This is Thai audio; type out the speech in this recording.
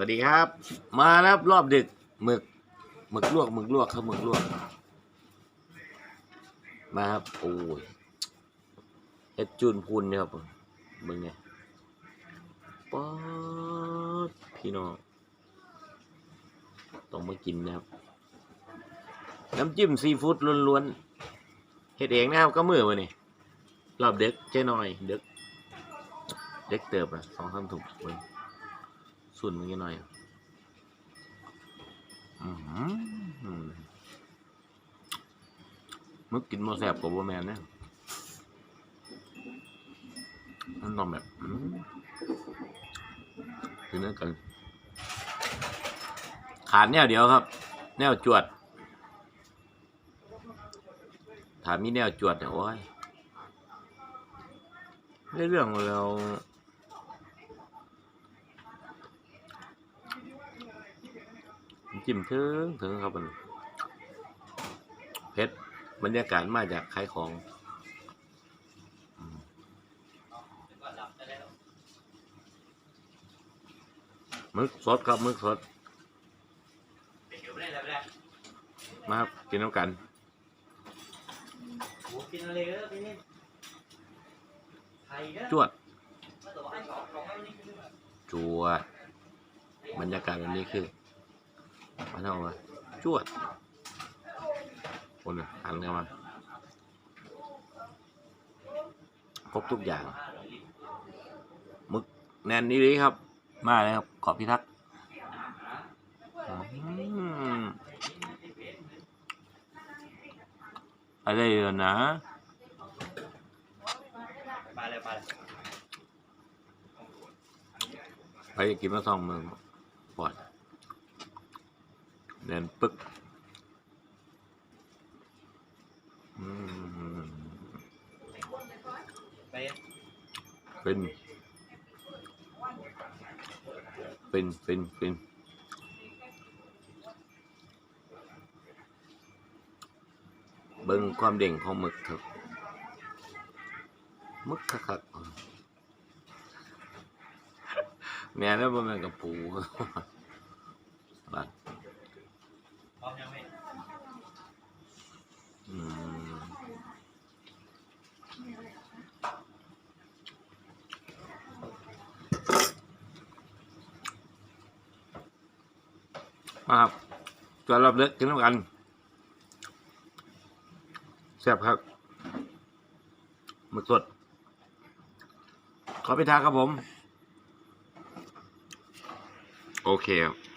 วัสดีครับ มาแล้วครับรอบดึกหมึกหมึกลวกหมึกลวกครับหมึกลวก มาครับโอ้ยเอ็ดจูนพูนเนี่ยครับมึงไงป๊อดพี่น้องต้องมากินนะครับ น้ำจิ้มซีฟู้ดล้วนๆเฮ็ดเองนะครับก็มือมาเนี่ยรอบเด็กเจ๊น้อยเด็กเด็กเติบอะสองสามถุงเว้ย ส่วนมึงยังหน่อยมึกกินโมแสบกับโบแมนเนี่ยมันต้องแบบคือเนื้อกันขาดแนวเดียวครับ แนวจวด ถามมีแนวจวดเนี่ยโอ้ยเรื่องเรา จิ้มถึงถึงครับมันเพชรบรรยากาศมาจากขายของมึกสดครับมึกสดมาครับกินน้ำกันกินอะไรก็ไทยก็จวดแต่ว่าให้ของของเรานี่คือจวดบรรยากาศแบบนี้คือ มาเท่าไหร่จวดคนน่ะหันเข้ามาครบทุกอย่างมึกแน่นนี่เลยครับ มาเลยครับ ขอบพิทักษ์อะไรเหรอนะมาเลยมาเลยใครจะกินมาสองมือปอด แน่นปึ๊กอืมเป็นเป็นเป็นเป็นเบิ่งความเด่งของหมึกครับหมึกคักๆแม่แล้วบ่แม่นกับปูบ้ มาครับตัวรอบเล็กกินน้ำกันแซ่บครับหมึกสด ขอไปทานครับผม โอเคครับ